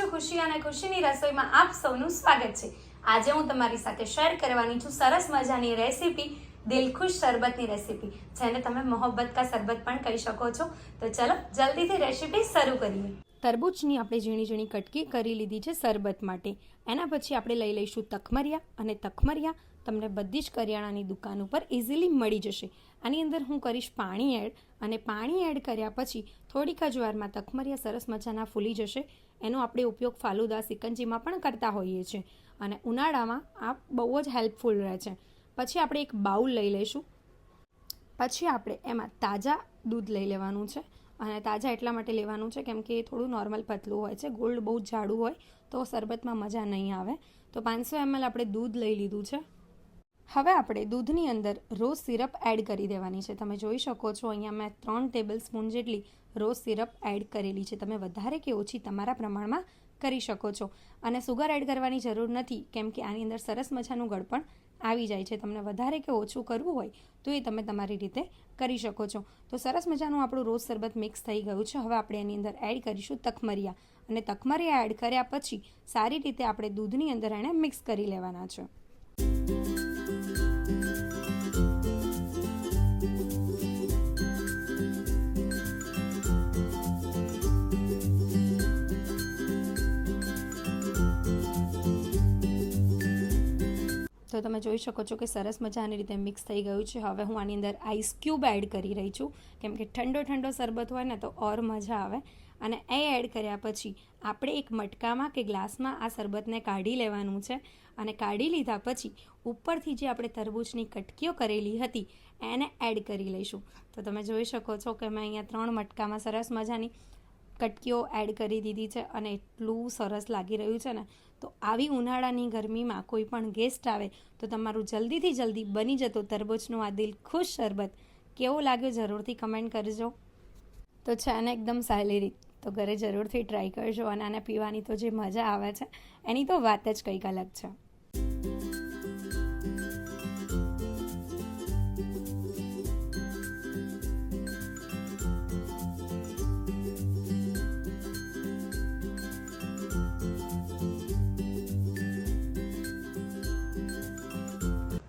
ખુશી અને ખુશીની રસોઈમાં આપ સૌનું સ્વાગત છે. આજે હું તમારી સાથે શેર કરવાની છું સરસ મજાની રેસીપી દિલખુશ શરબતની રેસીપી જેને તમે મોહબ્બત કા શરબત પણ કહી શકો છો. તો ચલો જલ્દીથી રેસીપી શરૂ કરીએ. તરબૂચની આપણે ઝીણી ઝીણી કટકી કરી લીધી છે શરબત માટે. એના પછી આપણે લઈ લઈશું તખમરિયા અને તખમરિયા તમને બધી જ કરિયાણાની દુકાન ઉપર ઇઝીલી મળી જશે. આની અંદર હું કરીશ પાણી એડ અને પાણી એડ કર્યા પછી થોડીક જ વારમાં તખમરિયા સરસ મજાના ફૂલી જશે. એનો આપણે ઉપયોગ ફાલુદા સિકંજીમાં પણ કરતા હોઈએ છીએ અને ઉનાળામાં આ બહુ જ હેલ્પફુલ રહે છે. પછી આપણે એક બાઉલ લઈ લઈશું. પછી આપણે એમાં તાજા દૂધ લઈ લેવાનું છે. અને તાજા એટલા માટે લેવાનું છે કેમ કે એ થોડું નોર્મલ પતલું હોય છે. ગોલ્ડ બહુ જાડું હોય તો શરબતમાં મજા નહીં આવે. તો પાંચસો એમએલ આપણે દૂધ લઈ લીધું છે. હવે આપણે દૂધની અંદર રોઝ સિરપ એડ કરી દેવાની છે. તમે જોઈ શકો છો, અહીંયા મેં ત્રણ ટેબલ સ્પૂન જેટલી રોઝ સિરપ એડ કરેલી છે. તમે વધારે કે ઓછી તમારા પ્રમાણમાં કરી શકો છો. અને સુગર એડ કરવાની જરૂર નથી, કેમ કે આની અંદર સરસ મજાનું ગળપણ આવી જાય છે. તમને વધારે કે ઓછું કરવું હોય, તો એ તમે તમારી રીતે કરી શકો છો. તો સરસ મજાનું આપણું રોઝ શરબત મિક્સ થઈ ગયું છે. હવે આપણે એની અંદર એડ કરીશું તખમરિયા. અને તખમરિયા એડ કર્યા પછી સારી રીતે આપણે દૂધની અંદર એને મિક્સ કરી લેવાના છે. તો તમે જોઈ શકો છો કે સરસ મજાની રીતે મિક્સ થઈ ગયું છે. હવે હું આની અંદર આઈસ ક્યુબ એડ કરી રહી છું. કેમ કે ઠંડો ઠંડો શરબત હોય ને તો ઓર મજા આવે. અને એ એડ કર્યા પછી આપણે એક મટકામાં કે ગ્લાસમાં આ શરબતને કાઢી લેવાનું છે. અને કાઢી લીધા પછી ઉપરથી જે આપણે તરબૂચની કટકીઓ કરેલી હતી, એને એડ કરી લઈશું. તો તમે જોઈ શકો છો કે મેં અહીંયા ત્રણ મટકામાં સરસ મજાની કટકીઓ એડ કરી દીધી છે અને એટલું સરસ લાગી રહ્યું છે ને, તો આવી ઉનાળાની ગરમીમાં કોઈ પણ ગેસ્ટ આવે તો તમારું જલ્દીથી જલ્દી બની જતો તરબૂચનું આ દિલ ખુશ શરબત. કેવો લાગ્યો જરૂરથી કમેન્ટ કરજો. તો છે અને એકદમ સહેલી રીત તો ઘરે જરૂરથી ટ્રાય કરજો અને આને પીવાની તો જે મજા આવે છે, એની તો વાત જ કંઈક અલગ છે.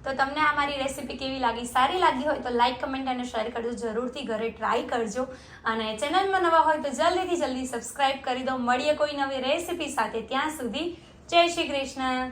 તો તમને આ મારી રેસીપી કેવી લાગી, સારી લાગી હોય તો લાઈક કમેન્ટ અને શેર કરજો. જરૂરથી ઘરે ટ્રાય કરજો. અને ચેનલમાં નવા હોય તો જલ્દીથી જલ્દી સબસ્ક્રાઇબ કરી દો. મળીએ કોઈ નવી રેસીપી સાથે. ત્યાં સુધી જય શ્રી કૃષ્ણ.